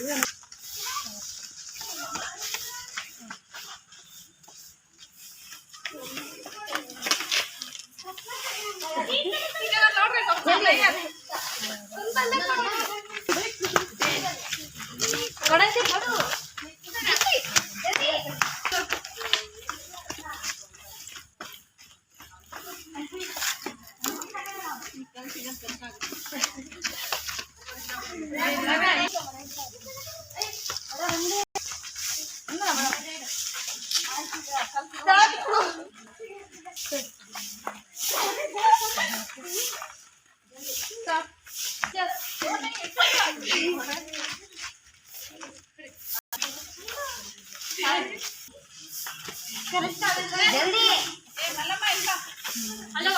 Tiene la.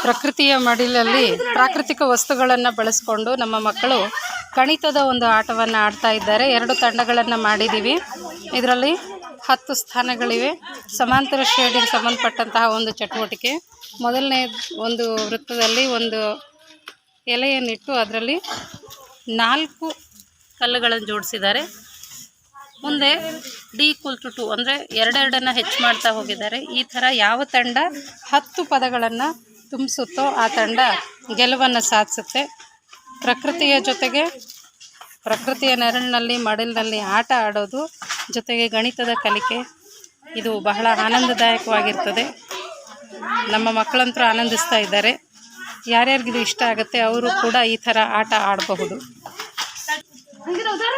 ಪ್ರಕೃತಿಯ ಮಡಿಲಲ್ಲಿ ಪ್ರಾಕೃತಿಕ ವಸ್ತುಗಳನ್ನು ಬಳಸಿಕೊಂಡು ನಮ್ಮ ಮಕ್ಕಳು ಗಣಿತದ ಒಂದು ಆಟವನ್ನು ಆಡ್ತಾ ಇದ್ದಾರೆ. ಎರಡು ತಂಡಗಳನ್ನು ಮಾಡಿದ್ದೀವಿ ಇದರಲ್ಲಿ ಹತ್ತು ಸ್ಥಾನಗಳಿವೆ. ಸಮಾಂತರ ಶ್ರೇಣಿಗೆ ಸಂಬಂಧಪಟ್ಟಂತಹ ಒಂದು ಚಟುವಟಿಕೆ. ಮೊದಲನೇ ಒಂದು ವೃತ್ತದಲ್ಲಿ ಒಂದು ಎಲೆಯನ್ನಿಟ್ಟು ಅದರಲ್ಲಿ ನಾಲ್ಕು ಕಲ್ಲುಗಳನ್ನು ಜೋಡಿಸಿದ್ದಾರೆ. ಮುಂದೆ ಡಿ ಕುಲ್ತು ಟು ಅಂದರೆ ಎರಡೆರಡನ್ನು ಹೆಚ್ಚು ಮಾಡ್ತಾ ಹೋಗಿದ್ದಾರೆ. ಈ ಥರ ಯಾವ ತಂಡ ಹತ್ತು ಪದಗಳನ್ನು ತುಂಬಿಸುತ್ತೋ ಆ ತಂಡ ಗೆಲುವನ್ನು ಸಾಧಿಸುತ್ತೆ. ಪ್ರಕೃತಿಯ ಜೊತೆಗೆ ಪ್ರಕೃತಿಯ ನೆರಳಿನಲ್ಲಿ, ಮಡಿಲಿನಲ್ಲಿ ಆಟ ಆಡೋದು ಜೊತೆಗೆ ಗಣಿತದ ಕಲಿಕೆ, ಇದು ಬಹಳ ಆನಂದದಾಯಕವಾಗಿರ್ತದೆ. ನಮ್ಮ ಮಕ್ಕಳಂತೂ ಆನಂದಿಸ್ತಾ ಇದ್ದಾರೆ. ಯಾರ್ಯಾರಿಗಿದು ಇಷ್ಟ ಆಗುತ್ತೆ, ಅವರು ಕೂಡ ಈ ಥರ ಆಟ ಆಡಬಹುದು.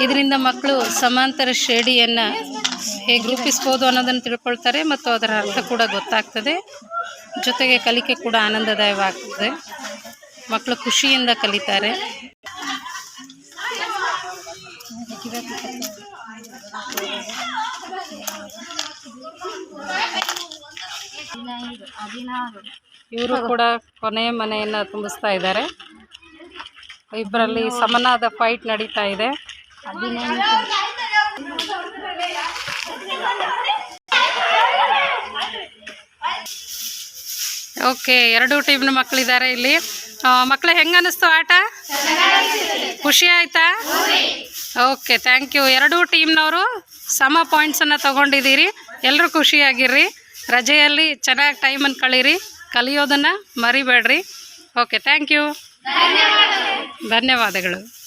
ಇದರಿಂದ ಮಕ್ಕಳು ಸಮಾಂತರ ಶ್ರೇಣಿಯನ್ನು ಹೇಗೆ ರೂಪಿಸ್ಬೋದು ಅನ್ನೋದನ್ನು ತಿಳ್ಕೊಳ್ತಾರೆ ಮತ್ತು ಅದರ ಅರ್ಥ ಕೂಡ ಗೊತ್ತಾಗ್ತದೆ. ಜೊತೆಗೆ ಕಲಿಕೆ ಕೂಡ ಆನಂದದಾಯವಾಗ್ತದೆ. ಮಕ್ಕಳು ಖುಷಿಯಿಂದ ಕಲಿತಾರೆ. ಇವರು ಕೂಡ ಕೊನೆಯ ಮನೆಯನ್ನು ತುಂಬಿಸ್ತಾ ಇದ್ದಾರೆ. ಇಬ್ಬರಲ್ಲಿ ಸಮನಾದ ಫೈಟ್ ನಡೀತಾ ಇದೆ. ಓಕೆ ಎರಡು ಟೀಮ್ನ ಮಕ್ಕಳಿದ್ದಾರೆ ಇಲ್ಲಿ. ಮಕ್ಕಳು ಹೆಂಗೆ ಅನ್ನಿಸ್ತು ಆಟ? ಖುಷಿ ಆಯ್ತಾ? ಓಕೆ ಥ್ಯಾಂಕ್ ಯು ಎರಡೂ ಟೀಮ್ನವರು ಸಮ ಪಾಯಿಂಟ್ಸನ್ನು ತೊಗೊಂಡಿದ್ದೀರಿ. ಎಲ್ಲರೂ ಖುಷಿಯಾಗಿರ್ರಿ. ರಜೆಯಲ್ಲಿ ಚೆನ್ನಾಗಿ ಟೈಮನ್ನು ಕಳೀರಿ. ಕಲಿಯೋದನ್ನು ಮರಿಬೇಡ್ರಿ. ಓಕೆ ಥ್ಯಾಂಕ್ ಯು ಧನ್ಯವಾದಗಳು.